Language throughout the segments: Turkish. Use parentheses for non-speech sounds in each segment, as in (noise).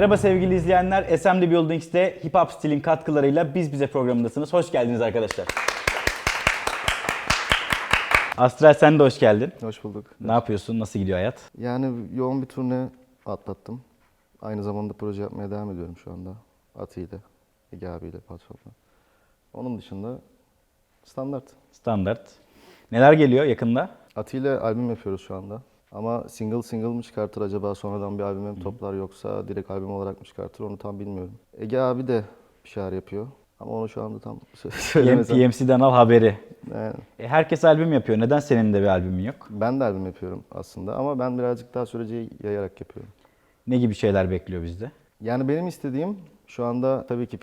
Merhaba sevgili izleyenler. Assembly Buildings'te Hip Hop Stil'in katkılarıyla Biz Bize programındasınız. Hoş geldiniz arkadaşlar. Astral sen de hoş geldin. Hoş bulduk. Ne yapıyorsun? Nasıl gidiyor hayat? Yani yoğun bir turne atlattım. Aynı zamanda proje yapmaya devam ediyorum şu anda. Ati ile, Ege abiyle, patronla. Onun dışında standart. Standart. Neler geliyor yakında? Ati ile albüm yapıyoruz şu anda. Ama single single mi çıkartır acaba sonradan bir albüme mi toplar yoksa direkt albüm olarak mı çıkartır onu tam bilmiyorum. Ege abi de bir şeyler yapıyor. Ama onu şu anda tam (laughs) söylemesem. PMC'den al haberi. Yani E, herkes albüm yapıyor. Neden senin de bir albümün yok? ben de albüm yapıyorum aslında ama ben birazcık daha süreci yayarak yapıyorum. Ne gibi şeyler bekliyor bizde? Yani benim istediğim şu anda tabii ki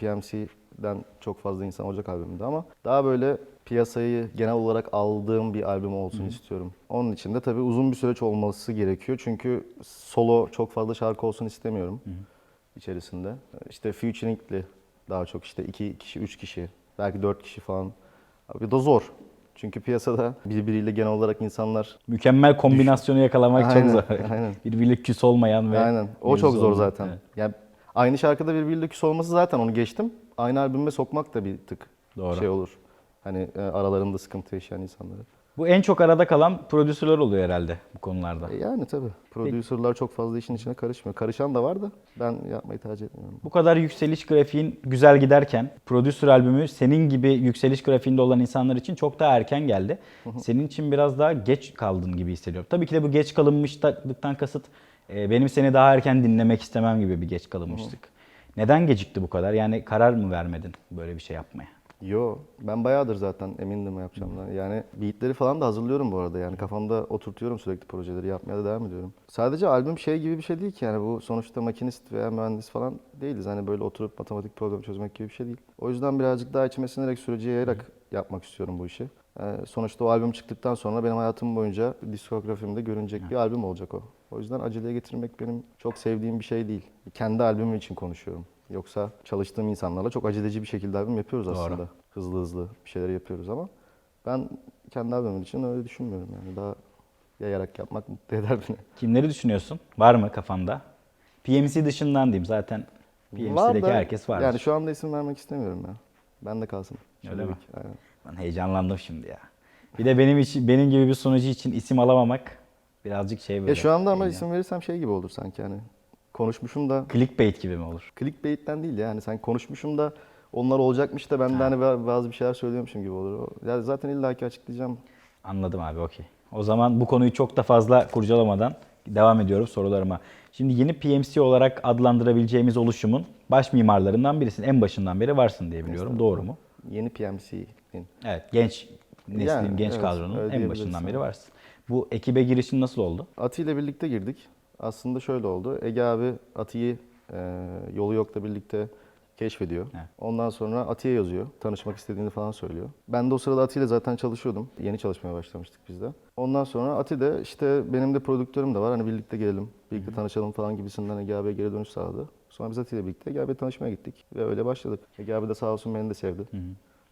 PMC'den çok fazla insan olacak albümde ama daha böyle piyasayı genel olarak aldığım bir albüm olsun istiyorum. Onun için de tabii uzun bir süreç olması gerekiyor. Çünkü solo çok fazla şarkı olsun istemiyorum içerisinde. İşte featuring'li daha çok işte iki kişi, üç kişi, belki dört kişi falan. Abi da zor. Çünkü piyasada birbiriyle genel olarak insanlar Mükemmel kombinasyonu yakalamak Aynen, çok zor. (laughs) aynen. Birbiriyle küs olmayan ve Aynen. O çok zor olmayan. zaten. Evet. Yani aynı şarkıda birbiriyle küs olması zaten onu geçtim. Aynı albüme sokmak da bir tık Doğru. şey olur. Hani e, aralarında sıkıntı yaşayan insanları. Bu en çok arada kalan prodüsörler oluyor herhalde bu konularda. E yani tabii. Prodüserler çok fazla işin içine karışmıyor. Karışan da var da ben yapmayı tercih etmiyorum. Bu kadar yükseliş grafiğin güzel giderken prodüser albümü senin gibi yükseliş grafiğinde olan insanlar için çok daha erken geldi. Senin için biraz daha geç kaldın gibi hissediyorum. Tabii ki de bu geç kalınmışlıktan kasıt e, benim seni daha erken dinlemek istemem gibi bir geç kalınmışlık. Neden gecikti bu kadar? Yani karar mı vermedin böyle bir şey yapmaya? Yo ben bayağıdır zaten emindim yapacağımdan. Yani beatleri falan da hazırlıyorum bu arada. Yani kafamda oturtuyorum sürekli projeleri yapmaya da devam ediyorum. Sadece albüm şey gibi bir şey değil ki yani bu sonuçta makinist veya mühendis falan değiliz. Hani böyle oturup matematik problem çözmek gibi bir şey değil. O yüzden birazcık daha içime sinerek süreci yayarak yapmak istiyorum bu işi. Ee, sonuçta o albüm çıktıktan sonra benim hayatım boyunca diskografimde görünecek bir albüm olacak o. O yüzden aceleye getirmek benim çok sevdiğim bir şey değil. Kendi albümüm için konuşuyorum. Yoksa çalıştığım insanlarla çok aceleci bir şekilde albüm yapıyoruz Doğru. aslında. Hızlı hızlı bir şeyler yapıyoruz ama ben kendi albümüm için öyle düşünmüyorum yani. Daha yayarak yapmak mutlu eder beni. Kimleri düşünüyorsun? Var mı kafanda? PMC dışından diyeyim zaten. PMC'deki da- herkes var. Yani şu anda isim vermek istemiyorum ya. Ben de kalsın. Öyle Şimdilik, mi? Aynen. Ben heyecanlandım şimdi ya. Bir de benim için benim gibi bir sunucu için isim alamamak birazcık şey böyle. Ya şu anda ama heyecan. isim verirsem şey gibi olur sanki hani. Konuşmuşum da clickbait gibi mi olur? clickbait'ten değil yani sen konuşmuşum da onlar olacakmış da ben de hani ba- bazı bir şeyler söylüyormuşum gibi olur. O- Ya zaten illaki açıklayacağım. Anladım abi okey. O zaman bu konuyu çok da fazla kurcalamadan devam ediyorum sorularıma. Şimdi yeni PMC olarak adlandırabileceğimiz oluşumun baş mimarlarından birisin. En başından beri varsın diye biliyorum. Doğru mu? Yeni PMC'nin. Evet. Genç neslin, Yani, genç evet, kadronun en başından beri varsın. Bu ekibe girişin nasıl oldu? Ati ile birlikte girdik. Aslında şöyle oldu. Ege abi Ati'yi e, Yolu Yok'la birlikte keşfediyor. Evet. Ondan sonra Ati'ye yazıyor. Tanışmak istediğini falan söylüyor. Ben de o sırada Ati ile zaten çalışıyordum. Yeni çalışmaya başlamıştık biz de. Ondan sonra Ati de işte benim de prodüktörüm de var. Hani birlikte gelelim, birlikte tanışalım falan gibisinden Ege abiye geri dönüş sağladı. Sonra biz Ati ile birlikte Ege abiye tanışmaya gittik. Ve öyle başladık. Ege abi de sağ olsun beni de sevdi.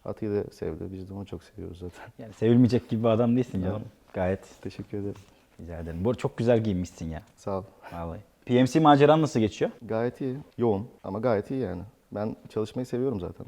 Ati'yi de sevdi. Biz de onu çok seviyoruz zaten. Yani sevilmeyecek gibi bir adam değilsin canım. Gayet Teşekkür ederim. rica ederim. Bu arada çok güzel giyinmişsin ya. Sağ ol. Vallahi. PMC maceran nasıl geçiyor? Gayet iyi. Yoğun ama gayet iyi yani. Ben çalışmayı seviyorum zaten.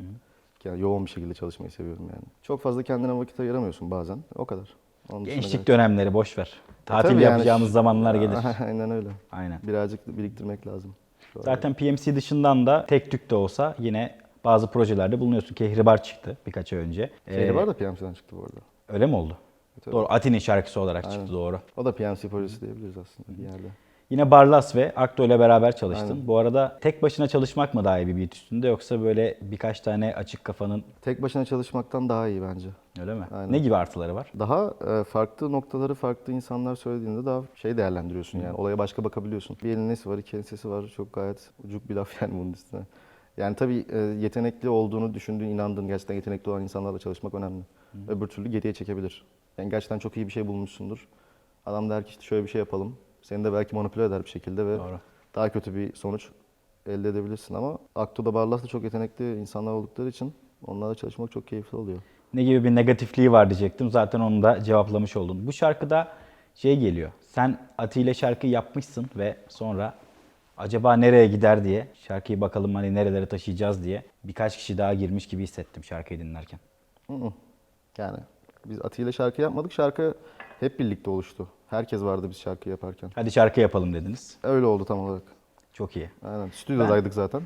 Yani yoğun bir şekilde çalışmayı seviyorum yani. Çok fazla kendine vakit ayıramıyorsun bazen. O kadar. Onun Gençlik gayet- dönemleri boş ver. Tatil Tabii yani yapacağımız şu- zamanlar gelir. (laughs) Aynen öyle. Aynen. Birazcık biriktirmek lazım. Zaten PMC dışından da tek tük de olsa yine bazı projelerde bulunuyorsun. Kehribar çıktı birkaç ay önce. Ee, Kehribar da PMC'den çıktı bu arada. Öyle mi oldu? Evet, Doğru. Ati'nin şarkısı olarak Aynen. çıktı doğru. O da PMC projesi diyebiliriz aslında bir yerde. Yine Barlas ve Akto ile beraber çalıştın. Aynen. Bu arada tek başına çalışmak mı daha iyi bir beat üstünde yoksa böyle birkaç tane açık kafanın Tek başına çalışmaktan daha iyi bence. öyle mi? Aynen. Ne gibi artıları var? Daha e, farklı noktaları farklı insanlar söylediğinde daha şey değerlendiriyorsun yani. Olaya başka bakabiliyorsun. Bir elin nesi var, iki elin sesi var. Çok gayet ucuk bir laf yani bunun üstüne. Yani tabii e, yetenekli olduğunu düşündüğün, inandığın, gerçekten yetenekli olan insanlarla çalışmak önemli. Öbür türlü geriye çekebilir. Yani gerçekten çok iyi bir şey bulmuşsundur. Adam der ki işte şöyle bir şey yapalım. Seni de belki manipüle eder bir şekilde ve Doğru. daha kötü bir sonuç elde edebilirsin ama Akto'da Barlas'ta çok yetenekli insanlar oldukları için onlarla çalışmak çok keyifli oluyor. Ne gibi bir negatifliği var diyecektim. Zaten onu da cevaplamış oldun. Bu şarkıda şey geliyor. Sen Ati ile şarkı yapmışsın ve sonra acaba nereye gider diye şarkıyı bakalım hani nerelere taşıyacağız diye birkaç kişi daha girmiş gibi hissettim şarkıyı dinlerken. Yani biz Ati ile şarkı yapmadık. Şarkı hep birlikte oluştu. Herkes vardı biz şarkı yaparken. Hadi şarkı yapalım dediniz. Öyle oldu tam olarak. Çok iyi. Aynen. Stüdyodaydık zaten.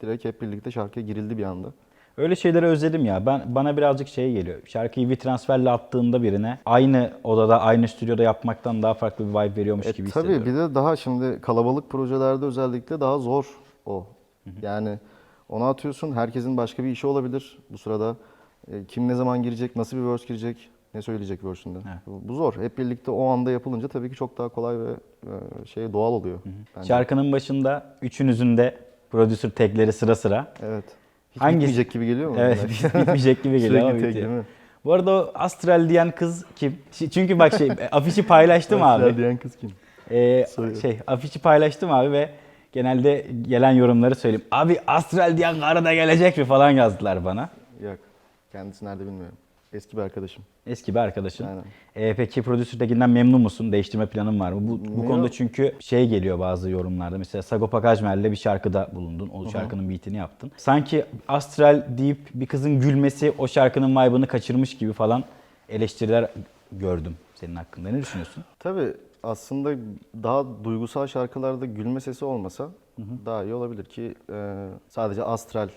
Direkt hep birlikte şarkıya girildi bir anda. Öyle şeyleri özledim ya. Ben bana birazcık şey geliyor. Şarkıyı bir transferle attığında birine aynı odada, aynı stüdyoda yapmaktan daha farklı bir vibe veriyormuş E, gibi tabii hissediyorum. bir de daha şimdi kalabalık projelerde özellikle daha zor o. Yani ona atıyorsun herkesin başka bir işi olabilir bu sırada. E, kim ne zaman girecek, nasıl bir verse girecek, ne söyleyecek verse'ünde. Evet. Bu, zor. Hep birlikte o anda yapılınca tabii ki çok daha kolay ve e, şey doğal oluyor. bence. Şarkının başında üçünüzün de prodüser tagleri sıra sıra. Evet. Hiç Hangisi- bitmeyecek gibi geliyor mu? Evet, bitmeyecek gibi geliyor ama bitiyor. değil mi? Bu arada o Astral diyen kız kim? Çünkü bak şey (laughs) afişi paylaştım Astral abi. diyen kız kim? Ee, Soruyorum. şey afişi paylaştım abi ve genelde gelen yorumları söyleyeyim. Abi Astral diyen karı da gelecek mi falan yazdılar bana. Yok. Kendisi nerede bilmiyorum. Eski bir arkadaşım. Eski bir arkadaşın. Aynen. Ee, peki prodüser tekinden memnun musun? Değiştirme planın var mı? Bu, bu Yok. konuda çünkü şey geliyor bazı yorumlarda. Mesela Sagopa Kajmer'le bir şarkıda bulundun. O şarkının beatini yaptın. Sanki Astral deyip bir kızın gülmesi o şarkının vibe'ını kaçırmış gibi falan eleştiriler gördüm senin hakkında. Ne düşünüyorsun? Tabii aslında daha duygusal şarkılarda gülme sesi olmasa daha iyi olabilir ki e, sadece astral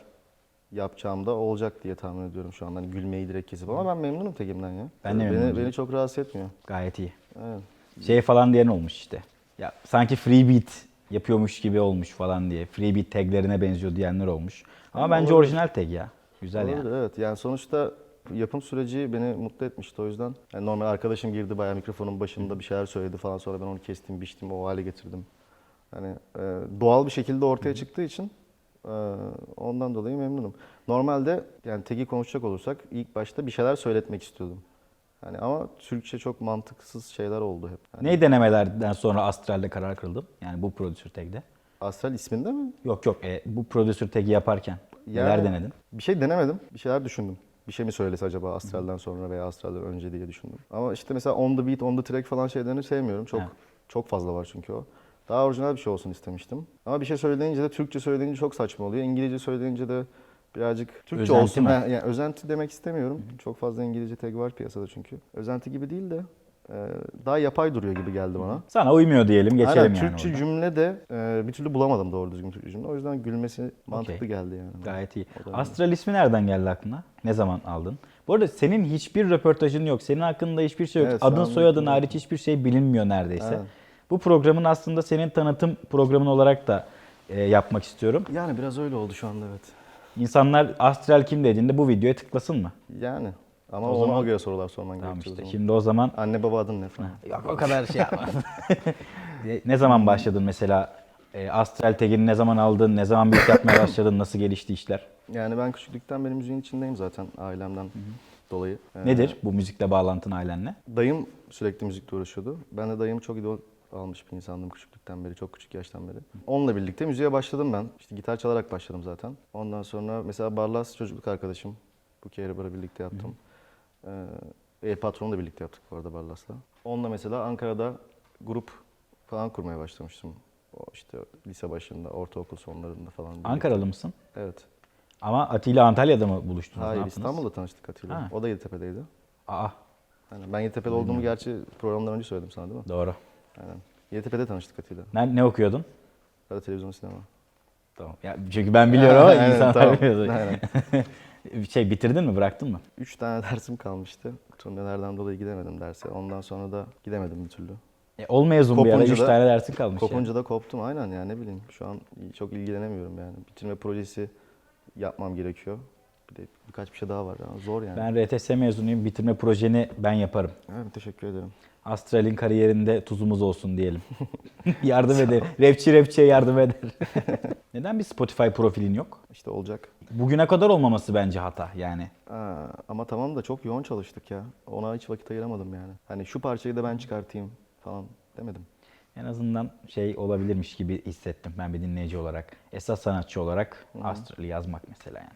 yapacağımda olacak diye tahmin ediyorum şu an. Hani gülmeyi direkt kesip ama ben memnunum tekimden ya. Ben de beni, memnunum. Beni çok rahatsız etmiyor. Gayet iyi. Evet. Şey falan diyen olmuş işte. Ya sanki free beat yapıyormuş gibi olmuş falan diye. Free beat taglerine benziyor diyenler olmuş. Ama Ama bence olabilir. orijinal tag ya. Güzel Olabilir, yani. evet. Yani sonuçta yapım süreci beni mutlu etmişti o yüzden. Yani normal arkadaşım girdi bayağı mikrofonun başında bir şeyler söyledi falan sonra ben onu kestim, biçtim, o hale getirdim. Hani e, doğal bir şekilde ortaya çıktığı için ondan dolayı memnunum. Normalde yani teki konuşacak olursak ilk başta bir şeyler söyletmek istiyordum. Hani ama Türkçe çok mantıksız şeyler oldu hep. Yani Ne denemelerden sonra Astral'de karar kıldın? Yani bu prodüser tag'de. Astral isminde mi? Yok yok e, bu prodüser tag'i yaparken neler Yani- denedin? Bir şey denemedim. Bir şeyler düşündüm. Bir şey mi söylese acaba Astral'den sonra veya Astral'den önce diye düşündüm. Ama işte mesela on the beat, on the track falan şeylerini sevmiyorum. Çok Evet. çok fazla var çünkü o. Daha orijinal bir şey olsun istemiştim. Ama bir şey söyleyince de Türkçe söyleyince çok saçma oluyor. İngilizce söyleyince de birazcık Türkçe Özenti olsun. mi? Ha, Yani özenti demek istemiyorum. Çok fazla İngilizce tag var piyasada çünkü. Özenti gibi değil de e, daha yapay duruyor gibi geldi bana. Sana uymuyor diyelim geçelim Aynen, yani Türkçe oradan. cümle de e, bir türlü bulamadım doğru düzgün Türkçe cümle. O yüzden gülmesi mantıklı Okey. geldi yani. Gayet iyi. Astral ismi nereden geldi aklına? Ne zaman aldın? Bu arada senin hiçbir röportajın yok. Senin hakkında hiçbir şey yok. Evet, Adın soyadın hariç hiçbir şey bilinmiyor neredeyse. Evet. Bu programın aslında senin tanıtım programın olarak da e, yapmak istiyorum. Yani biraz öyle oldu şu anda evet. İnsanlar Astral kim dediğinde bu videoya tıklasın mı? Yani. Ama O ona zaman- göre sorular sorman Tamam gerekiyor. işte. Şimdi o zaman Anne baba adın ne falan. Yok o kadar şey yapma. (laughs) Ne zaman başladın mesela? E, Astral tagini ne zaman aldın? Ne zaman beat yapmaya (coughs) başladın? Nasıl gelişti işler? Yani ben küçüklükten beri müziğin içindeyim zaten ailemden dolayı. Ee, Nedir bu müzikle bağlantın ailenle? Dayım sürekli müzikle uğraşıyordu. Ben de dayımı çok idol almış bir insandım küçüklükten beri, çok küçük yaştan beri. Onunla birlikte müziğe başladım ben. İşte gitar çalarak başladım zaten. Ondan sonra mesela Barlas çocukluk arkadaşım. Bu Kehribar'ı birlikte yaptım. Ee, El Patron'u da birlikte yaptık bu arada Barlas'la. Onunla mesela Ankara'da grup falan kurmaya başlamıştım. O işte lise başında, ortaokul sonlarında falan. birlikte. Ankaralı mısın? Evet. Ama Atilla Antalya'da mı buluştunuz? Hayır? İstanbul'da tanıştık Atilla. Ha. O da Yeditepe'deydi. Aa Aynen. Ben Yeditepe'de olduğumu gerçi programdan önce söyledim sana değil mi? doğru. Aynen. Yeditepe'de tanıştık Atilla. Ne, ne okuyordun? Radyo, televizyon, sinema. Tamam. Ya, çünkü ben biliyorum ama (laughs) Aynen, insanlar tamam. bilmiyor. Aynen. (laughs) şey bitirdin mi? Bıraktın mı? Üç tane dersim kalmıştı. Turnelerden dolayı gidemedim derse. Ondan sonra da gidemedim bir türlü. E, ol mezun bir ara. Üç tane dersin kalmış Kopunca da koptum aynen yani ne bileyim. Şu an çok ilgilenemiyorum yani. Bitirme projesi yapmam gerekiyor. Bir de birkaç bir şey daha var. Yani zor yani. yani. Ben RTS mezunuyum. Bitirme projeni ben yaparım. Evet, teşekkür ederim. Astral'in kariyerinde tuzumuz olsun diyelim. (laughs) yardım eder. Rapçi rapçiye yardım eder. (laughs) Neden bir Spotify profilin yok? İşte olacak. Bugüne kadar olmaması bence hata yani. Aa, ama tamam da çok yoğun çalıştık ya. Ona hiç vakit ayıramadım yani. Hani şu parçayı da ben çıkartayım falan demedim. En azından şey olabilirmiş gibi hissettim ben bir dinleyici olarak. Esas sanatçı olarak Astral'i yazmak mesela yani.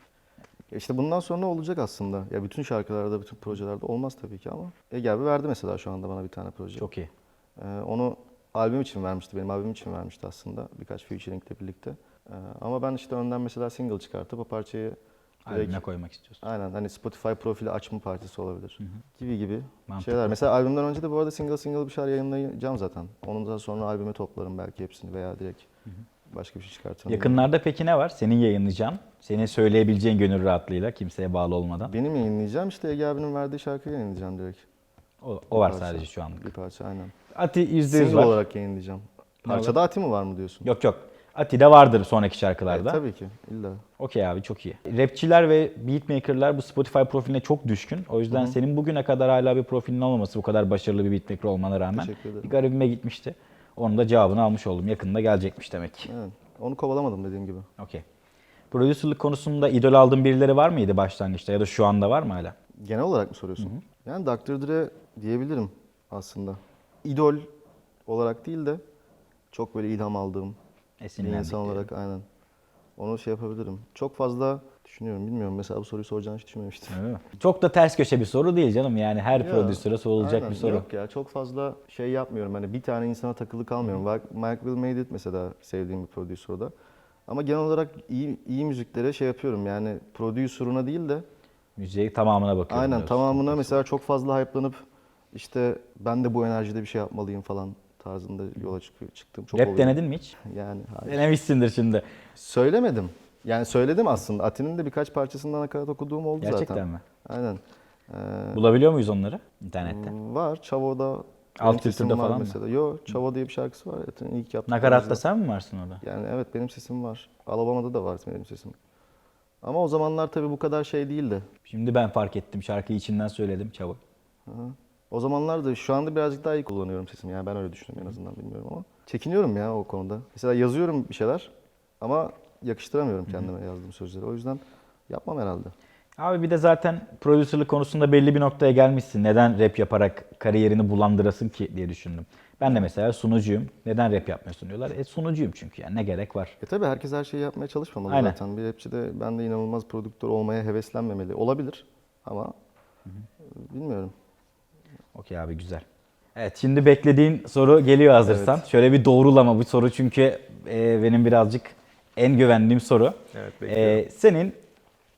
Ya İşte bundan sonra olacak aslında. Ya bütün şarkılarda, bütün projelerde olmaz tabii ki ama Ege abi verdi mesela şu anda bana bir tane proje. Çok iyi. Ee, onu albüm için vermişti, benim albüm için vermişti aslında birkaç featuringle birlikte. Ee, ama ben işte önden mesela single çıkartıp o parçayı direkt Albüme koymak istiyorsun. Aynen hani Spotify profili açma partisi olabilir. Gibi gibi Mantıklı. şeyler. Mesela albümden önce de bu arada single single bir şeyler yayınlayacağım zaten. Ondan sonra albüme toplarım belki hepsini veya direkt başka bir şey çıkartırım. Yakınlarda peki ne var? Senin yayınlayacağın, senin söyleyebileceğin gönül rahatlığıyla kimseye bağlı olmadan. Benim yayınlayacağım işte Ege abinin verdiği şarkıyı yayınlayacağım direkt. O, o var parça. sadece şu anlık. Bir parça aynen. Ati %100 Single var. olarak yayınlayacağım. Parçada Ati mi var mı diyorsun? Yok yok. Ati'de vardır sonraki şarkılarda. Evet, tabii ki illa. Okey abi çok iyi. Rapçiler ve beatmakerlar bu Spotify profiline çok düşkün. O yüzden senin bugüne kadar hala bir profilin olmaması bu kadar başarılı bir beatmaker olmana rağmen Teşekkür ederim. bir garibime gitmişti. Onun da cevabını almış oldum. Yakında gelecekmiş demek ki. Evet. Onu kovalamadım dediğim gibi. Okey. Prodüserlik konusunda idol aldığın birileri var mıydı başlangıçta ya da şu anda var mı hala? Genel olarak mı soruyorsun? Yani Dr. Dre diyebilirim aslında. İdol olarak değil de çok böyle ilham aldığım bir insan olarak aynen. Onu şey yapabilirim. Çok fazla düşünüyorum bilmiyorum. Mesela bu soruyu soracağını hiç düşünmemiştim. Öyle mi? Çok da ters köşe bir soru değil canım. Yani her Ya, prodüsöre sorulacak aynen. bir soru. Yok ya çok fazla şey yapmıyorum. Hani bir tane insana takılı kalmıyorum. Bak Mike Will Made It mesela sevdiğim bir prodüser o da. Ama genel olarak iyi, iyi müziklere şey yapıyorum. Yani prodüseruna değil de Müziğe tamamına bakıyorum. Aynen diyorsun. tamamına mesela çok fazla hype'lanıp işte ben de bu enerjide bir şey yapmalıyım falan tarzında yola çıkıyor, çıktım. Çok Rap oluyor. denedin mi hiç? Yani hayır. Denemişsindir şimdi. Söylemedim. Yani söyledim aslında. Ati'nin de birkaç parçasından nakarat okuduğum oldu Gerçekten zaten. mi? Aynen. Ee, Bulabiliyor muyuz onları internette? var. Çavo'da. Alt benim sesim kültürde var falan mı? mesela. Yo, Çavo diye bir şarkısı var. Ati'nin ilk yaptığı. Nakaratta sen mi varsın orada? Yani evet benim sesim var. Alabama'da da var benim sesim. Ama o zamanlar tabii bu kadar şey değildi. Şimdi ben fark ettim. Şarkıyı içinden söyledim çabuk. O zamanlar da şu anda birazcık daha iyi kullanıyorum sesimi. Yani ben öyle düşünüyorum en azından bilmiyorum ama. Çekiniyorum ya o konuda. Mesela yazıyorum bir şeyler ama yakıştıramıyorum kendime yazdığım sözleri. O yüzden yapmam herhalde. Abi bir de zaten prodüserlik konusunda belli bir noktaya gelmişsin. Neden rap yaparak kariyerini bulandırasın ki diye düşündüm. Ben de mesela sunucuyum. Neden rap yapmıyorsun diyorlar. E sunucuyum çünkü yani ne gerek var. E tabi herkes her şeyi yapmaya çalışmamalı Aynen. zaten. Bir rapçi de ben de inanılmaz prodüktör olmaya heveslenmemeli. Olabilir ama bilmiyorum. Okey abi güzel. Evet şimdi beklediğin soru geliyor hazırsan. Şöyle bir doğrulama bu soru çünkü e, benim birazcık en güvendiğim soru. Evet, E, senin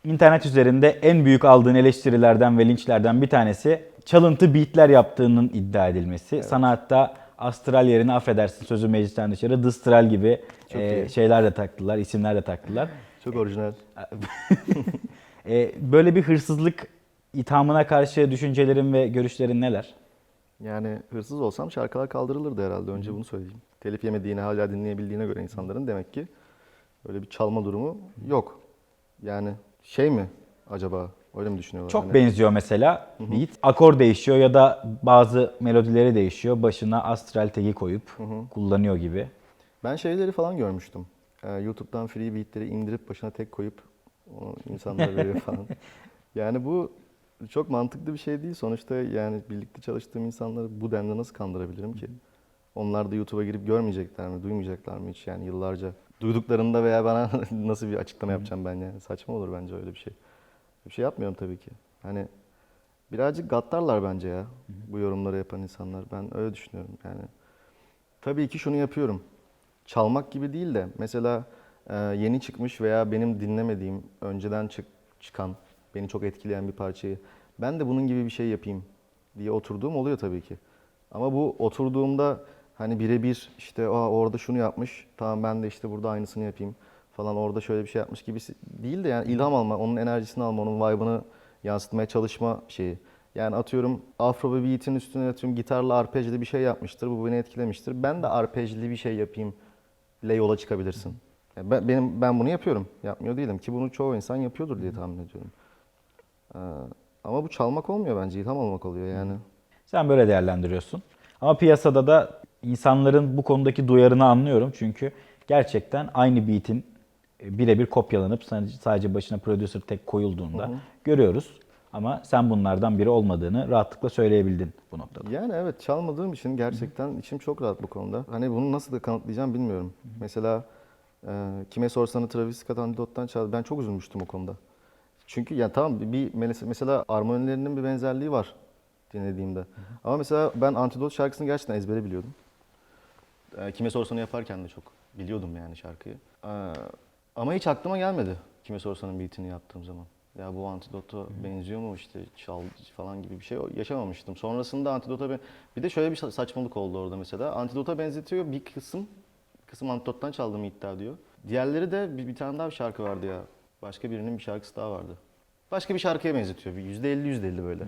internet üzerinde en büyük aldığın eleştirilerden ve linçlerden bir tanesi çalıntı beatler yaptığının iddia edilmesi. Sana hatta astral yerine affedersin sözü meclisten dışarı distral gibi Çok e, iyi. şeyler de taktılar, isimler de taktılar. Çok orijinal. (laughs) E, böyle bir hırsızlık ithamına karşı düşüncelerin ve görüşlerin neler? Yani hırsız olsam şarkılar kaldırılırdı herhalde. Önce bunu söyleyeyim. Telif yemediğine, hala dinleyebildiğine göre insanların demek ki öyle bir çalma durumu yok. Yani şey mi acaba? Öyle mi düşünüyorlar? Çok Hani- benziyor mesela beat. Akor değişiyor ya da bazı melodileri değişiyor. Başına astral tagi koyup kullanıyor gibi. Ben şeyleri falan görmüştüm. Ee, YouTube'dan free beatleri indirip başına tek koyup onu insanlara (laughs) veriyor falan. Yani bu çok mantıklı bir şey değil. Sonuçta yani birlikte çalıştığım insanları bu denli nasıl kandırabilirim ki? Onlar da YouTube'a girip görmeyecekler mi, duymayacaklar mı hiç yani yıllarca? Duyduklarında veya bana (laughs) nasıl bir açıklama yapacağım ben yani? Saçma olur bence öyle bir şey. Bir şey yapmıyorum tabii ki. Hani birazcık gaddarlar bence ya bu yorumları yapan insanlar. Ben öyle düşünüyorum yani. Tabii ki şunu yapıyorum. Çalmak gibi değil de mesela e, yeni çıkmış veya benim dinlemediğim, önceden çık, çıkan, beni çok etkileyen bir parçayı ben de bunun gibi bir şey yapayım diye oturduğum oluyor tabii ki. Ama bu oturduğumda hani birebir işte Aa, orada şunu yapmış, tamam ben de işte burada aynısını yapayım falan orada şöyle bir şey yapmış gibi değil de yani ilham alma, onun enerjisini alma, onun vibe'ını yansıtmaya çalışma şeyi. Yani atıyorum Afro bir beat'in üstüne atıyorum gitarla arpejli bir şey yapmıştır. Bu beni etkilemiştir. Ben de arpejli bir şey yapayım ile yola çıkabilirsin. Yani ben, benim, ben bunu yapıyorum. Yapmıyor değilim ki bunu çoğu insan yapıyordur diye tahmin ediyorum. Ee, ama bu çalmak olmuyor bence. ilham almak oluyor yani. Sen böyle değerlendiriyorsun. Ama piyasada da insanların bu konudaki duyarını anlıyorum. Çünkü gerçekten aynı beat'in e, birebir kopyalanıp sadece- başına prodüser tek koyulduğunda görüyoruz. Ama sen bunlardan biri olmadığını rahatlıkla söyleyebildin bu noktada. Yani evet çalmadığım için gerçekten içim çok rahat bu konuda. Hani bunu nasıl da kanıtlayacağım bilmiyorum. Mesela e, kime sorsanız Travis Scott Antidot'tan çaldı. Ben çok üzülmüştüm o konuda. Çünkü ya tamam bir- mesela armonilerinin bir benzerliği var dinlediğimde. Ama mesela ben Antidot şarkısını gerçekten ezbere biliyordum. E, Kime sorsanı yaparken de çok biliyordum yani şarkıyı. E, ama hiç aklıma gelmedi Kime sorsanın beatini yaptığım zaman. Ya bu Antidot'a benziyor mu işte çal falan gibi bir şey yaşamamıştım. Sonrasında Antidot'a ben... Bir de şöyle bir saçmalık oldu orada mesela. Antidot'a benzetiyor bir kısım. Kısım Antidot'tan çaldığımı iddia ediyor. Diğerleri de bir, bir tane daha bir şarkı vardı ya. Başka birinin bir şarkısı daha vardı. Başka bir şarkıya benzetiyor. Bir %50 %50 böyle.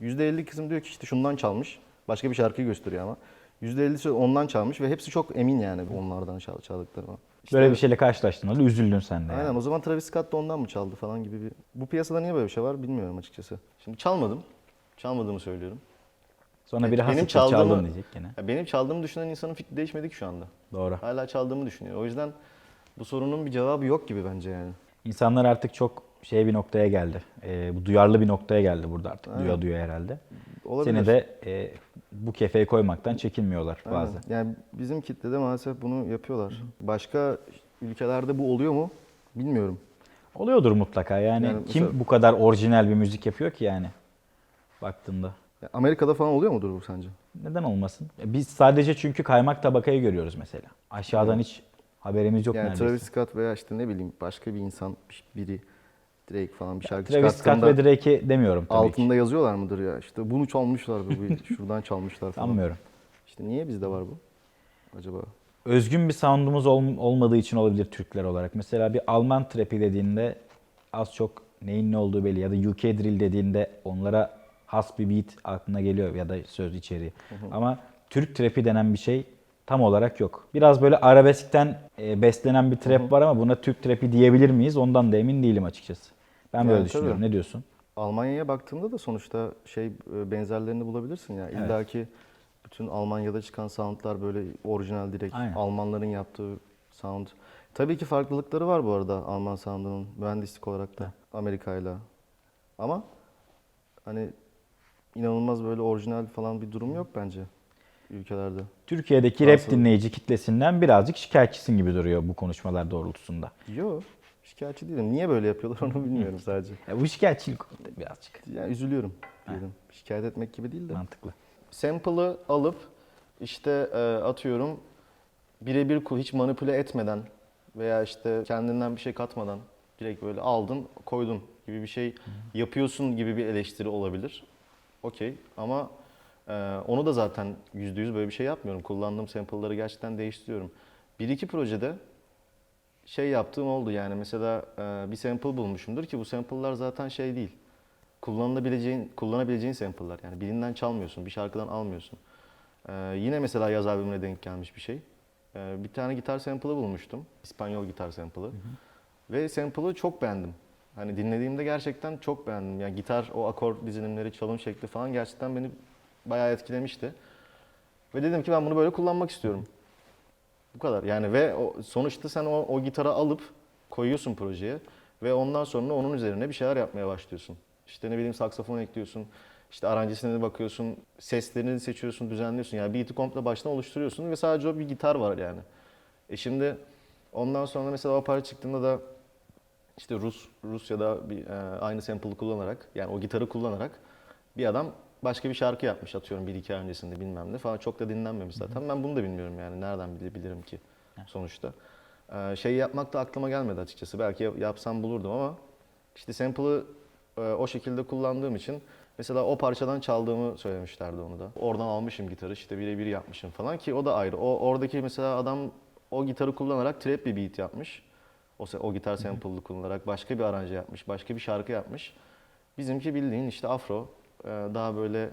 %50 kısım diyor ki işte şundan çalmış. Başka bir şarkıyı gösteriyor ama. %50'si ondan çalmış ve hepsi çok emin yani onlardan çal çaldıklarına. İşte Böyle bir şeyle karşılaştın öyle üzüldün sen de. Aynen yani. o zaman Travis Scott da ondan mı çaldı falan gibi bir... Bu piyasada niye böyle bir şey var bilmiyorum açıkçası. Şimdi çalmadım. Çalmadığımı söylüyorum. Sonra biri Benim çaldığımı- çaldın diyecek gene. Ya benim çaldığımı düşünen insanın fikri değişmedi ki şu anda. Doğru. Hala çaldığımı düşünüyor. O yüzden bu sorunun bir cevabı yok gibi bence yani. İnsanlar artık çok şey bir noktaya geldi. Ee, bu duyarlı bir noktaya geldi burada artık. Aynen. Duya duya herhalde. Olabilir. Seni de e, bu kefeye koymaktan çekinmiyorlar Aynen. bazen. Yani bizim kitlede maalesef bunu yapıyorlar. Başka ülkelerde bu oluyor mu bilmiyorum. Oluyordur mutlaka yani. Yani kim mesela- bu kadar orijinal bir müzik yapıyor ki yani baktığında. Amerika'da falan oluyor mudur bu sence? Neden olmasın? E, Biz sadece çünkü kaymak tabakayı görüyoruz mesela. Aşağıdan hiç haberimiz yok yani neredeyse. Travis Scott veya işte ne bileyim başka bir insan biri Drake falan bir şarkı Travis Scott çıkarttığında ve Drake'i demiyorum tabii altında yazıyorlar mıdır ya? İşte bunu çalmışlar bu (laughs) şuradan çalmışlar ki. falan. Sanmıyorum. İşte niye bizde var bu? Acaba? Özgün bir sound'umuz ol- olmadığı için olabilir Türkler olarak. Mesela bir Alman trapi dediğinde az çok neyin ne olduğu belli ya da UK drill dediğinde onlara has bir beat aklına geliyor ya da söz içeriği. Ama Türk trapi denen bir şey tam olarak yok. Biraz böyle arabeskten e, beslenen bir trap var ama buna Türk trapi diyebilir miyiz? Ondan da emin değilim açıkçası. Ben böyle Yani düşünüyorum. tabii. Ne diyorsun? Almanya'ya baktığında da sonuçta şey e, benzerlerini bulabilirsin ya. Evet. İlla ki bütün Almanya'da çıkan soundlar böyle orijinal direkt Aynen. Almanların yaptığı sound. Tabii ki farklılıkları var bu arada Alman sound'unun mühendislik olarak da Amerika'yla. Ama hani inanılmaz böyle orijinal falan bir durum yok bence ülkelerde. Türkiye'deki rap dinleyici kitlesinden birazcık şikayetçisin gibi duruyor bu konuşmalar doğrultusunda. Yok şikayetçi değilim. Niye böyle yapıyorlar onu bilmiyorum sadece. Ya bu şikayetçilik birazcık Yani üzülüyorum diyelim. Şikayet etmek gibi değil de. mantıklı. sample'ı alıp işte e, atıyorum birebir hiç manipüle etmeden veya işte kendinden bir şey katmadan direkt böyle aldın koydun gibi bir şey yapıyorsun gibi bir eleştiri olabilir. Okey ama e, onu da zaten %100 böyle bir şey yapmıyorum. Kullandığım sample'ları gerçekten değiştiriyorum. Bir iki projede şey yaptığım oldu yani mesela e, bir sample bulmuşumdur ki bu sample'lar zaten şey değil kullanılabileceğin kullanabileceğin sample'lar. Yani birinden çalmıyorsun, bir şarkıdan almıyorsun. Ee, yine mesela yaz albümüne denk gelmiş bir şey. Ee, bir tane gitar sample'ı bulmuştum. İspanyol gitar sample'ı. Ve sample'ı çok beğendim. Hani dinlediğimde gerçekten çok beğendim. Yani gitar, o akor dizilimleri, çalım şekli falan gerçekten beni bayağı etkilemişti. Ve dedim ki ben bunu böyle kullanmak istiyorum. Bu kadar. Yani ve o, sonuçta sen o, o gitarı alıp koyuyorsun projeye ve ondan sonra onun üzerine bir şeyler yapmaya başlıyorsun. İşte ne bileyim saksafon ekliyorsun. İşte aranjesine bakıyorsun, seslerini seçiyorsun, düzenliyorsun. Yani beat'i komple baştan oluşturuyorsun ve sadece o bir gitar var yani. E şimdi ondan sonra mesela o parça çıktığında da işte Rus Rusya'da bir e, aynı sample'ı kullanarak yani o gitarı kullanarak bir adam başka bir şarkı yapmış atıyorum bir iki ay öncesinde bilmem ne falan çok da dinlenmemiş zaten. Ben bunu da bilmiyorum yani nereden bile- bilirim ki sonuçta. Ee, şey yapmak da aklıma gelmedi açıkçası. Belki yap- yapsam bulurdum ama işte sample'ı e, o şekilde kullandığım için mesela o parçadan çaldığımı söylemişlerdi onu da. Oradan almışım gitarı işte birebir yapmışım falan ki o da ayrı. O oradaki mesela adam o gitarı kullanarak trap bir beat yapmış. O, o gitar sample'ını kullanarak başka bir aranje yapmış, başka bir şarkı yapmış. Bizimki bildiğin işte afro, daha böyle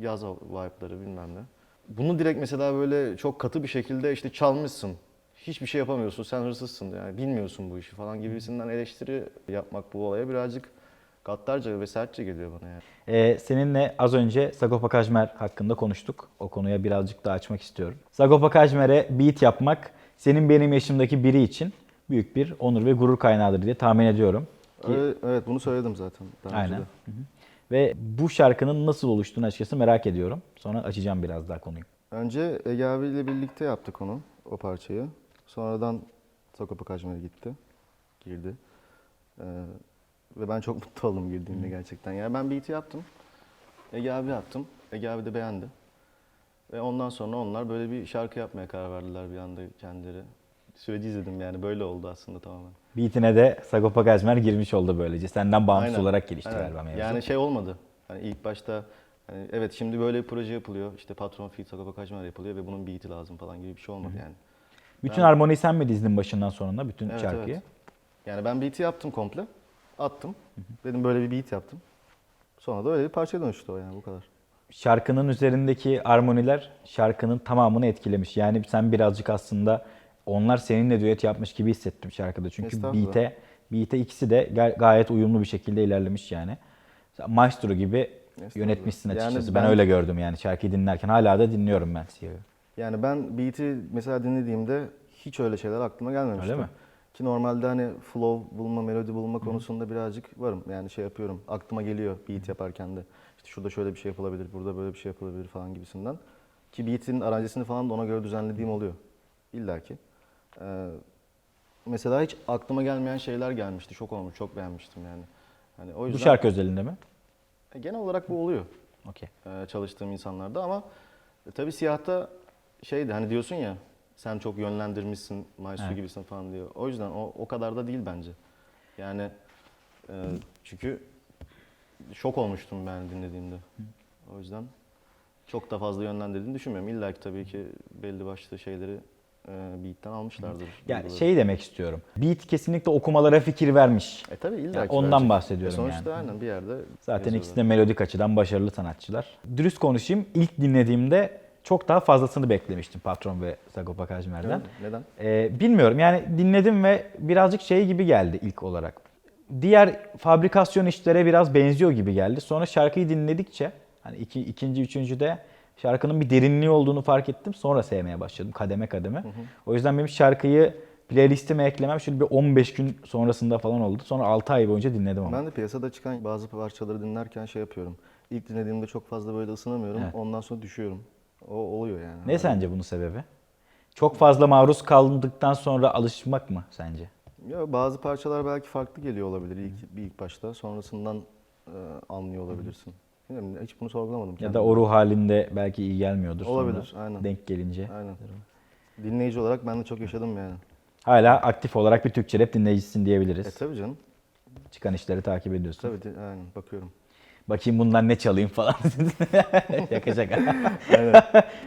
yaz vibe'ları bilmem ne. Bunu direkt mesela böyle çok katı bir şekilde işte çalmışsın. Hiçbir şey yapamıyorsun, sen hırsızsın yani bilmiyorsun bu işi falan gibisinden eleştiri yapmak bu olaya birazcık gaddarca ve sertçe geliyor bana yani. Ee, seninle az önce Sagopa Kajmer hakkında konuştuk. O konuya birazcık daha açmak istiyorum. Sagopa Kajmer'e beat yapmak senin benim yaşımdaki biri için büyük bir onur ve gurur kaynağıdır diye tahmin ediyorum. Ki- Evet, evet bunu söyledim zaten daha önce Aynen. de. Hı hı. Ve bu şarkının nasıl oluştuğunu açıkçası merak ediyorum. Sonra açacağım biraz daha konuyu. Önce Ege abiyle birlikte yaptık onu, o parçayı. Sonradan Sagopa Kajmer gitti, girdi. Ee, ve ben çok (laughs) mutlu oldum girdiğinde gerçekten. Yani ben beat'i yaptım, Ege abi yaptım. Ege abi de beğendi. Ve ondan sonra onlar böyle bir şarkı yapmaya karar verdiler bir anda kendileri. Süreci izledim yani böyle oldu aslında tamamen. Beat'ine de Sagopa Kajmer girmiş oldu böylece. Senden bağımsız Aynen. olarak gelişti Aynen. galiba mevzu. Yani şey olmadı. Hani ilk başta hani evet şimdi böyle bir proje yapılıyor. İşte Patron Feat Sagopa Kajmer yapılıyor ve bunun beat'i lazım falan gibi bir şey olmadı yani. bütün ben- harmoniyi sen mi dizdin başından sonuna bütün Evet, şarkıyı? evet. Yani ben beat'i yaptım komple. Attım. Dedim böyle bir beat yaptım. Sonra da öyle bir parçaya dönüştü o yani bu kadar. Şarkının üzerindeki armoniler şarkının tamamını etkilemiş. Yani sen birazcık aslında onlar seninle düet yapmış gibi hissettim şarkıda. Çünkü beat'e, beat'e ikisi de ga- gayet uyumlu bir şekilde ilerlemiş yani. Maestro gibi yönetmişsin Yani açıkçası. ben, ben- öyle gördüm yani şarkıyı dinlerken. Hala da dinliyorum ben Siyah'ı. Yani ben beat'i mesela dinlediğimde hiç öyle şeyler aklıma gelmemişti. Öyle mi? Ki normalde hani flow bulma, melodi bulma konusunda birazcık varım. Yani şey yapıyorum, aklıma geliyor beat yaparken de. İşte şurada şöyle bir şey yapılabilir, burada böyle bir şey yapılabilir falan gibisinden. Ki beat'in aranjesini falan da ona göre düzenlediğim oluyor. İlla ki. Ee, mesela hiç aklıma gelmeyen şeyler gelmişti. Şok olmuş, çok beğenmiştim yani. Hani o Bu yüzden şarkı özelinde mi? E, genel olarak bu oluyor Okey. e, çalıştığım insanlarda ama e, tabii siyahta şeydi hani diyorsun ya sen çok yönlendirmişsin maestro Evet. gibisin falan diyor. O yüzden o, o kadar da değil bence. Yani e, çünkü şok olmuştum ben dinlediğimde. O yüzden çok da fazla yönlendirdiğini düşünmüyorum. İlla ki tabii ki belli başlı şeyleri beat'ten almışlardır. Yani şey demek istiyorum. Beat kesinlikle okumalara fikir vermiş. E tabii illa Yani ondan verecek. bahsediyorum E sonuçta yani. aynen bir yerde Zaten yazıyorlar. ikisi de melodik açıdan başarılı sanatçılar. Dürüst konuşayım. İlk dinlediğimde çok daha fazlasını beklemiştim Patron ve Sagopa Kajmer'den. Neden? Ee, bilmiyorum yani dinledim ve birazcık şey gibi geldi ilk olarak. Diğer fabrikasyon işlere biraz benziyor gibi geldi. Sonra şarkıyı dinledikçe hani iki, ikinci, üçüncü de şarkının bir derinliği olduğunu fark ettim. Sonra sevmeye başladım kademe kademe. O yüzden benim şarkıyı playlistime eklemem şöyle bir 15 gün sonrasında falan oldu. Sonra 6 ay boyunca dinledim ama. Ben de piyasada çıkan bazı parçaları dinlerken şey yapıyorum. İlk dinlediğimde çok fazla böyle ısınamıyorum. Evet. Ondan sonra düşüyorum. O oluyor yani. Ne sence bunun sebebi? Çok fazla maruz kaldıktan sonra alışmak mı sence? Ya bazı parçalar belki farklı geliyor olabilir ilk bir ilk başta. Sonrasından e, anlıyor olabilirsin. Bilmiyorum, hiç bunu sorgulamadım. Ya da o ruh halinde belki iyi gelmiyordur Olabilir, sonra aynen. denk gelince. Aynen. Dinleyici olarak ben de çok yaşadım yani. Hala aktif olarak bir Türkçe rap dinleyicisin diyebiliriz. E tabii canım. Çıkan işleri takip ediyorsun. Tabii di- aynen bakıyorum. Bakayım bundan ne çalayım falan. (laughs) şaka şaka. Aynen.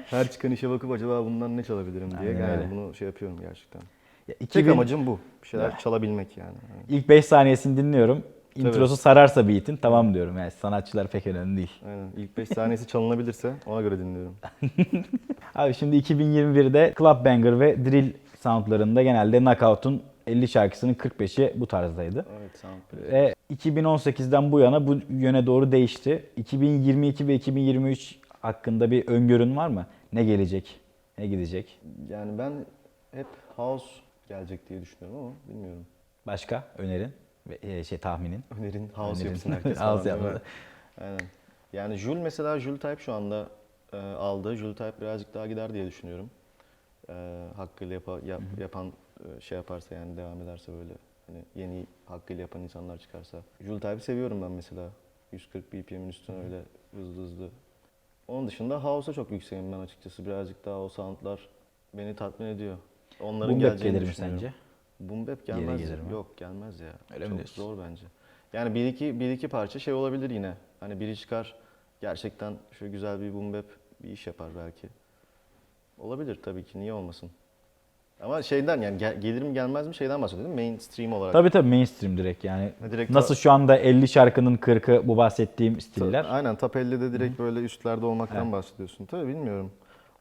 Her çıkan işe bakıp acaba bundan ne çalabilirim diye Aynen yani öyle. bunu şey yapıyorum gerçekten. Ya Tek 2000 amacım bu. Bir şeyler çalabilmek yani. Aynen. İlk 5 saniyesini dinliyorum. Tabii. Introsu sararsa beat'in tamam diyorum. Yani sanatçılar pek önemli değil. Aynen. İlk 5 saniyesi çalınabilirse ona göre dinliyorum. (laughs) Abi şimdi 2021'de Club Banger ve Drill soundlarında genelde Knockout'un 50 şarkısının 45'i bu tarzdaydı. Evet, sound. Ve 2018'den bu yana bu yöne doğru değişti. 2022 ve 2023 hakkında bir öngörün var mı? Ne gelecek? Ne gidecek? Yani ben hep house gelecek diye düşünüyorum ama bilmiyorum. Başka önerin e, şey tahminin? Önerin house Önerin. yapsın (laughs) herkes House falan mi? yapmalı. Aynen. Yani Jules mesela Jules Type şu anda e, aldı. Jules Type birazcık daha gider diye düşünüyorum. E, hakkıyla yapa- yap- yapan e, şey yaparsa yani devam ederse böyle hani yeni hakkıyla yapan insanlar çıkarsa. Jules Type'i seviyorum ben mesela. 140 BPM'in üstüne öyle hızlı hızlı. Onun dışında House'a çok yükseğim ben açıkçası. Birazcık daha o soundlar beni tatmin ediyor. Onların bap geleceğini gelir mi düşünüyorum. sence? Geri gelmez. gelir mi? Yok gelmez ya. Öyle mi Çok diyorsun? zor bence. Yani bir iki, bir iki parça şey olabilir yine. Hani biri çıkar gerçekten şöyle güzel bir boom bap bir iş yapar belki. Olabilir tabii ki niye olmasın. Ama şeyden yani gel- gelir mi gelmez mi şeyden bahsediyorum değil mi? Mainstream olarak. Tabii tabii mainstream direkt yani. Ha, direkt Nasıl şu anda 50 şarkının 40'ı bu bahsettiğim stiller. Aynen top 50'de direkt böyle üstlerde olmaktan bahsediyorsun. Tabii bilmiyorum.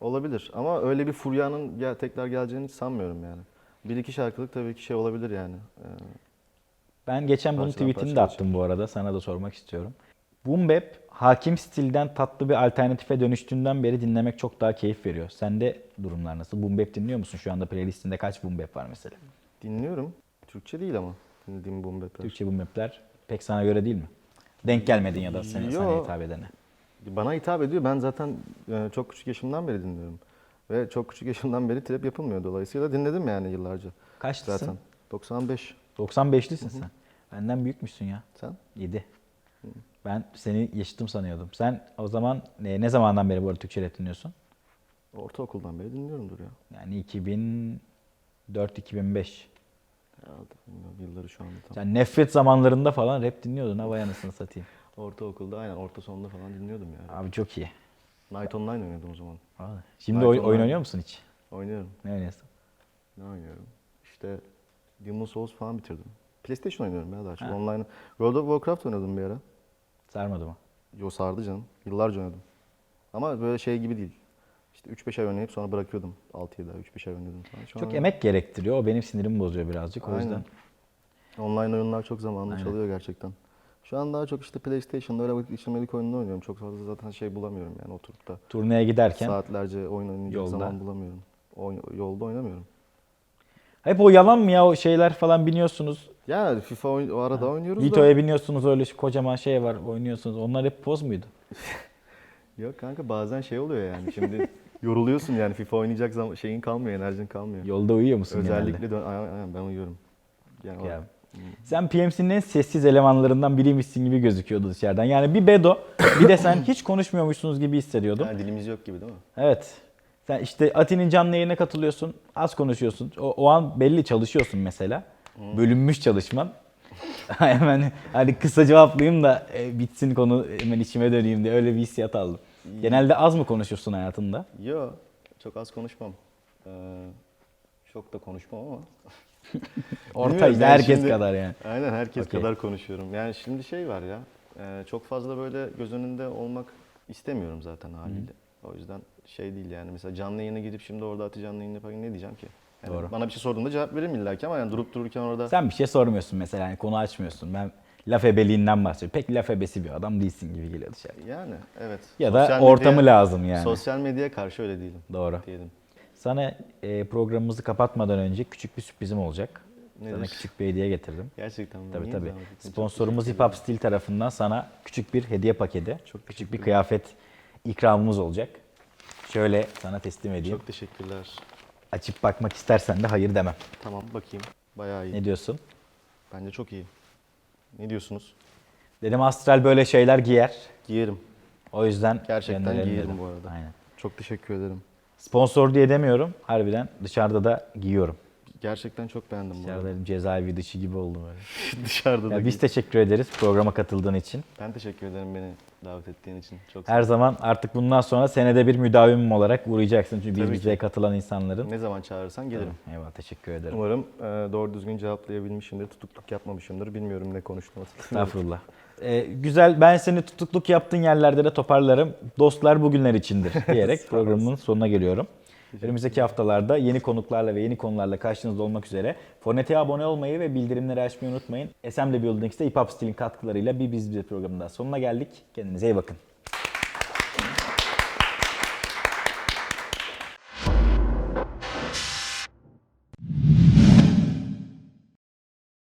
Olabilir ama öyle bir furyanın gel- tekrar geleceğini hiç sanmıyorum yani. Bir iki şarkılık tabii ki şey olabilir yani. Ee, Ben geçen bunun Parçadan tweetini de parçaya attım bu arada. Sana da sormak istiyorum. Boom bap hakim stilden tatlı bir alternatife dönüştüğünden beri dinlemek çok daha keyif veriyor. Sende durumlar nasıl? Boom bap dinliyor musun? Şu anda playlistinde kaç boom bap var mesela? dinliyorum. Türkçe değil ama dinlediğim boom bapler. Türkçe boom bapler pek sana göre değil mi? Denk gelmedin ya da sana, sana Yo. hitap edene. Bana hitap ediyor. Ben zaten e, çok küçük yaşımdan beri dinliyorum. Ve çok küçük yaşımdan beri trap yapılmıyor. Dolayısıyla dinledim yani yıllarca. Kaçlısın? Zaten. 95. 95'lisin sen. Benden büyükmüşsün ya. Sen? 7. Ben seni yaşıtım sanıyordum. Sen o zaman ne, ne zamandan beri bu arada Türkçe rap dinliyorsun? Ortaokuldan beri dinliyorumdur ya. Yani 2004-2005. Herhalde bilmiyorum yılları şu anda tam. Sen nefret zamanlarında falan rap dinliyordun ha vay anasını satayım. Ortaokulda aynen orta sonunda falan dinliyordum yani. Abi çok iyi. Night Online oynuyordum o zaman. Vallahi. Şimdi Night oy- oyun oynuyor musun hiç? Oynuyorum. Ne oynuyorsun? Ne oynuyorum? İşte Demon's Souls falan bitirdim. PlayStation oynuyorum ya daha çok. Ha. Online. World of Warcraft oynadım bir ara. Sarmadı mı? Yo sardı canım. Yıllarca oynadım. Ama böyle şey gibi değil. İşte 3-5 ay oynayıp sonra bırakıyordum. 6-7 ay, 3-5 ay oynuyordum falan. Şu Çok an emek gerektiriyor. O benim sinirimi bozuyor birazcık. O Aynen. yüzden Online oyunlar çok zamanını çalıyor gerçekten. Şu an daha çok işte PlayStation'da öyle vakit geçirmelik oyununu oynuyorum. Çok fazla zaten şey bulamıyorum yani oturup da turneye giderken saatlerce oyun oynayacak Yolda. zaman bulamıyorum. Oy- yolda oynamıyorum. hep o yalan mı ya o şeyler falan biniyorsunuz. Ya FIFA oyn- o arada oynuyoruz da. Vito'ya biniyorsunuz öyle kocaman şey var oynuyorsunuz. Onlar hep poz muydu? (laughs) Yok kanka bazen şey oluyor yani. Şimdi yoruluyorsun yani FIFA oynayacak zaman şeyin kalmıyor, enerjin kalmıyor. Yolda uyuyor musun genelde? Özellikle aynen, aynen, ben uyuyorum. Yani Ya. Sen PMC'nin en sessiz elemanlarından biriymişsin gibi gözüküyordu dışarıdan. Yani bir Bedo bir de sen hiç konuşmuyormuşsunuz gibi hissediyordum. Yani dilimiz yok gibi değil mi? Evet. Sen işte Ati'nin canlı yayına katılıyorsun. Az konuşuyorsun. O, o an belli çalışıyorsun mesela. Bölünmüş çalışman. (laughs) hemen hani kısa cevaplayayım da e, bitsin konu hemen içime döneyim diye öyle bir hissiyat aldım. Genelde az mı konuşuyorsun hayatında? Yo, çok az konuşmam. Ee, çok da konuşmam ama. (laughs) Orta Bilmiyorum, işte yani herkes şimdi- kadar yani. Aynen herkes Okey. kadar konuşuyorum. Yani şimdi şey var ya, e, çok fazla böyle göz önünde olmak istemiyorum zaten haliyle. O yüzden şey değil yani mesela canlı yayına gidip şimdi orada Ati canlı yayın yaparken ne diyeceğim ki? Yani Doğru. Bana bir şey sorduğunda cevap veririm illa ki ama yani durup dururken orada Sen bir şey sormuyorsun mesela yani konu açmıyorsun. Ben laf ebeliğinden bahsediyorum. Pek laf ebesi bir adam değilsin gibi geliyor dışarı. yani evet. Ya da Sosyal ortamı medya- lazım yani. Sosyal medyaya karşı öyle değilim Doğru. diyelim. Sana e, programımızı kapatmadan önce küçük bir sürprizim olacak. Sana Nedir? küçük bir hediye getirdim. Gerçekten mi? Tabii Niye tabii. zahmet ettin? Sponsorumuz Hip Hop Steel tarafından sana küçük bir hediye paketi, Çok küçük bir kıyafet ikramımız olacak. Şöyle sana teslim edeyim. Çok teşekkürler. Açıp bakmak istersen de hayır demem. Tamam bakayım. Bayağı iyi. Ne diyorsun? Bence çok iyi. Ne diyorsunuz? Dedim Astral böyle şeyler giyer. Giyerim. O yüzden Gerçekten gönderelim giyerim dedim. bu arada. Aynen. Çok teşekkür ederim. Sponsor diye demiyorum. Harbiden dışarıda da giyiyorum. Gerçekten çok beğendim bu Dışarıda arada. dedim cezaevi dışı gibi oldum öyle. (laughs) Dışarıda da. Ya biz teşekkür ederiz programa katıldığın için. Ben teşekkür ederim beni davet ettiğin için. Çok Her zaman artık bundan sonra senede bir müdavimim olarak uğrayacaksın. Çünkü biz Tabii bize katılan insanların. Ne zaman çağırırsan gelirim. Eyvallah teşekkür ederim. Umarım e, doğru düzgün cevaplayabilmişimdir, tutukluk yapmamışımdır. Bilmiyorum ne konuştuğumu hatırlamıyorum. (laughs) Estağfurullah. Ee, güzel ben seni tutukluk yaptığın yerlerde de toparlarım. Dostlar bugünler içindir (laughs) diyerek programın sonuna geliyorum. Önümüzdeki haftalarda yeni konuklarla ve yeni konularla karşınızda olmak üzere. Fornet'e abone olmayı ve bildirimleri açmayı unutmayın. Assembly Buildings'te Hip Hop Steel'in katkılarıyla bir biz bize programında sonuna geldik. Kendinize iyi bakın.